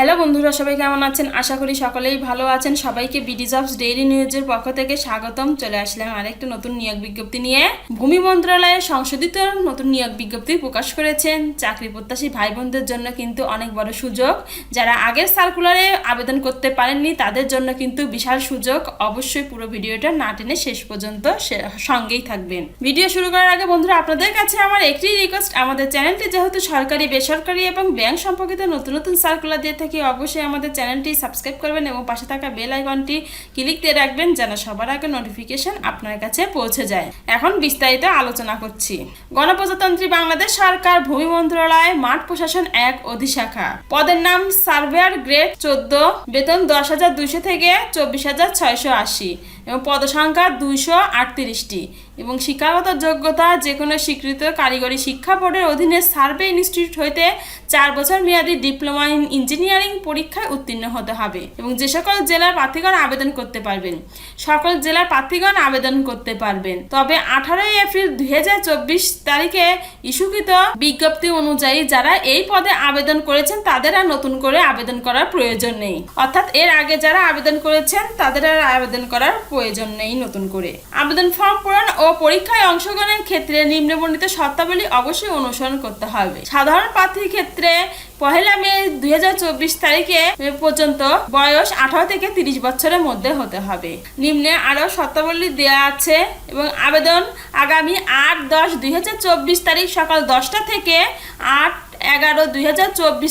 Hello বন্ধুরা, সবাই কেমন আছেন? আশা করি সকলেই ভালো আছেন। সবাইকে বিডি জবস ডেইলি নিউজের পক্ষ থেকে স্বাগতম। চলে আসলাম আরেকটা নতুন নিয়োগ বিজ্ঞপ্তি নিয়ে। ভূমি মন্ত্রণালয়ে সংশোধিত নতুন নিয়োগ বিজ্ঞপ্তি প্রকাশ করেছেন। চাকরি প্রত্যাশী ভাই বোনদের জন্য কিন্তু অনেক বড় সুযোগ। যারা আগের সার্কুলারে আবেদন করতে পারেননি, তাদের জন্য কিন্তু বিশাল সুযোগ। অবশ্যই পুরো ভিডিওটা না টেনে শেষ পর্যন্ত সঙ্গেই থাকবেন। ভিডিও শুরু করার আগে বন্ধুরা, আপনাদের কাছে আমার একটি রিকোয়েস্ট আমাদের চ্যানেলটি যেহেতু সরকারি, বেসরকারি এবং ব্যাংক সম্পর্কিত নতুন নতুন সার্কুলার দিয়ে থাকি অবশ্যই আমাদের চ্যানেলটি সাবস্ক্রাইব করবেন এবং পাশে থাকা বেল আইকনটি ক্লিক দিয়ে রাখবেন যেন সবার আগে নোটিফিকেশন আপনার কাছে পৌঁছে যায়। এখন বিস্তারিত আলোচনা করছি। গণপ্রজাতন্ত্রী বাংলাদেশ সরকার ভূমি মন্ত্রণালয়, মাঠ প্রশাসন এক অধিশাখা। পদের নাম সার্ভেয়ার গ্রেড চোদ্দ, বেতন দশ হাজার দুশো থেকে চব্বিশ হাজার ছয়শো আশি। এবং পদসংখ্যা দুইশো আটত্রিশটি। এবং শিক্ষাগত যোগ্যতা যে কোনো স্বীকৃত কারিগরি শিক্ষা বোর্ডের অধীনে সার্ভে ইনস্টিটিউট হইতে চার বছর মেয়াদী ডিপ্লোমা ইন ইঞ্জিনিয়ারিং পরীক্ষায় উত্তীর্ণ হতে হবে এবং যে সকল জেলার প্রার্থীগণ আবেদন করতে পারবেন। সকল জেলার প্রার্থীগণ আবেদন করতে পারবেন। তবে আঠারোই এপ্রিল দু হাজার চব্বিশ তারিখে ইস্যুকৃত বিজ্ঞপ্তি অনুযায়ী যারা এই পদে আবেদন করেছেন তাদের আর নতুন করে আবেদন করার প্রয়োজন নেই। অর্থাৎ এর আগে যারা আবেদন করেছেন তাদের আর আবেদন করার প্রয়োজন নেই নতুন করে। আবেদন ফর্ম পূরণ ও পরীক্ষায় অংশগ্রহণের ক্ষেত্রে নিম্নবর্ণিত শর্তাবলী অবশ্যই অনুসরণ করতে হবে। সাধারণ প্রার্থীর ক্ষেত্রে পহেলা মে দুই তারিখে পর্যন্ত বয়স আঠারো থেকে তিরিশ বছরের মধ্যে হতে হবে। নিম্নে আরও শর্তাবলী দেওয়া আছে এবং আবেদন আগামী আট দশ দুই তারিখ সকাল দশটা থেকে আট এগারো দুই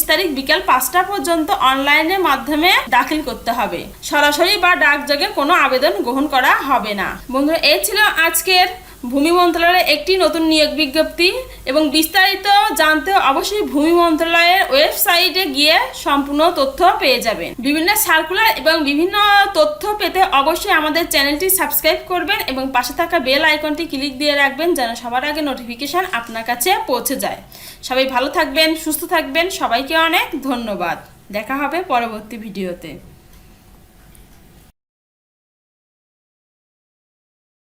তারিখ বিকাল পাঁচটা পর্যন্ত অনলাইনের মাধ্যমে দাখিল করতে হবে। সরাসরি বা ডাকযোগে কোনো আবেদন গ্রহণ করা হবে না। বন্ধুরা এই ছিল আজকের ভূমি মন্ত্রণালয়ের একটি নতুন নিয়োগ বিজ্ঞপ্তি এবং বিস্তারিত জানতে অবশ্যই ভূমি মন্ত্রণালয়ের ওয়েবসাইটে গিয়ে সম্পূর্ণ তথ্য পেয়ে যাবেন। বিভিন্ন সার্কুলার এবং বিভিন্ন তথ্য পেতে অবশ্যই আমাদের চ্যানেলটি সাবস্ক্রাইব করবেন এবং পাশে থাকা বেল আইকনটি ক্লিক দিয়ে রাখবেন যেন সবার আগে নোটিফিকেশন আপনার কাছে পৌঁছে যায়। সবাই ভালো থাকবেন, সুস্থ থাকবেন। সবাইকে অনেক ধন্যবাদ। দেখা হবে পরবর্তী ভিডিওতে।